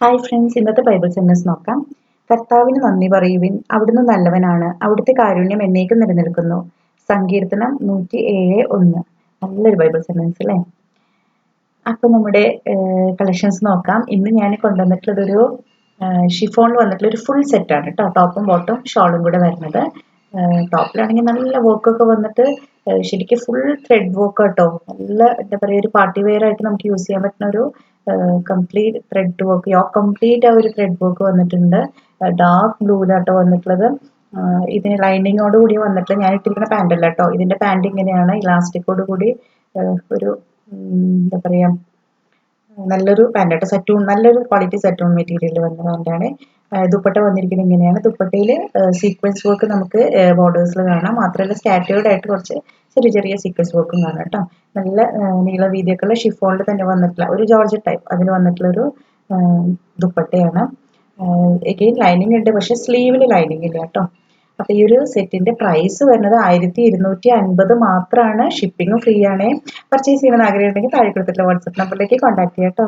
Hi friends ഇന്നത്തെ Bible sentence നോക്കാം. കർത്താവിന് നന്ദി പറയുവിൻ. അവിടുന്ന് നല്ലവനാണ്. അവിടുത്തെ കാരുണ്യം എന്നേക്കും നിലനിൽക്കുന്നു. സങ്കീർത്തനം നൂറ്റി ഏഴ് ഒന്ന്. നല്ലൊരു ബൈബിൾ സെന്റൻസ് അല്ലേ? അപ്പൊ നമ്മുടെ കളക്ഷൻസ് നോക്കാം. ഇന്ന് ഞാൻ കൊണ്ടുവന്നിട്ടുള്ളതൊരു ഷിഫോണിൽ വന്നിട്ടുള്ള ഒരു ഫുൾ സെറ്റാണ് കേട്ടോ. ടോപ്പും ബോട്ടും ഷോളും കൂടെ വരുന്നത്. ടോപ്പിലാണെങ്കിൽ നല്ല വർക്കൊക്കെ വന്നിട്ട് ശരിക്കും ഫുൾ ത്രെഡ് വർക്ക് കേട്ടോ നല്ല എന്താ പറയുക ഒരു പാർട്ടി വെയർ ആയിട്ട് നമുക്ക് യൂസ് ചെയ്യാൻ പറ്റുന്ന ഒരു കംപ്ലീറ്റ് ത്രെഡ് വർക്ക് യോ കംപ്ലീറ്റ് ആ ഒരു ത്രെഡ് വർക്ക് വന്നിട്ടുണ്ട്. ഡാർക്ക് ബ്ലൂലാട്ടോ വന്നിട്ടുള്ളത്. ഇതിന് ലൈനിങ്ങോട് കൂടി വന്നിട്ട് ഞാൻ ഇട്ടിരിക്കുന്ന പാന്റ് ഇതിന്റെ പാന്റ് ഇങ്ങനെയാണ് ഇലാസ്റ്റിക്കോട് കൂടി ഒരു എന്താ പറയാ നല്ലൊരു പാന്റ് കേട്ടോ സെറ്റൂൺ നല്ലൊരു ക്വാളിറ്റി സെറ്റൂൺ മെറ്റീരിയൽ വന്ന പാന്റാണ് ദുപ്പട്ട വന്നിരിക്കുന്നത് ഇങ്ങനെയാണ്. ദുപ്പട്ടയിൽ സീക്വൻസ് വർക്ക് നമുക്ക് ബോർഡേഴ്സിൽ കാണാം. മാത്രമല്ല സ്കാറ്റേർഡ് ആയിട്ട് കുറച്ച് ചെറിയ ചെറിയ സീക്വൻസ് വർക്കും കാണാം കേട്ടോ നല്ല നീള വീതിയൊക്കെയുള്ള ഷിഫോണിൽ തന്നെ വന്നിട്ടുള്ള ഒരു ജോർജ് ടൈപ്പ് അതിൽ വന്നിട്ടുള്ള ഒരു ആ, ദുപ്പട്ടയാണ്. എഗെയിൻ ലൈനിങ് ഉണ്ട്. പക്ഷെ സ്ലീവിൽ ലൈനിങ് ഇല്ല കേട്ടോ അപ്പൊ ഈ ഒരു സെറ്റിന്റെ പ്രൈസ് വരുന്നത് ആയിരത്തി ഇരുന്നൂറ്റി അൻപത് മാത്രമാണ് ഷിപ്പിംഗ് ഫ്രീ ആണ്. പർച്ചേസ് ചെയ്യണമെന്ന് ആഗ്രഹം ഉണ്ടെങ്കിൽ താഴെ കൊടുത്തിട്ടുള്ള വാട്സപ്പ് നമ്പറിലേക്ക് കോൺടാക്ട് ചെയ്യാം കേട്ടോ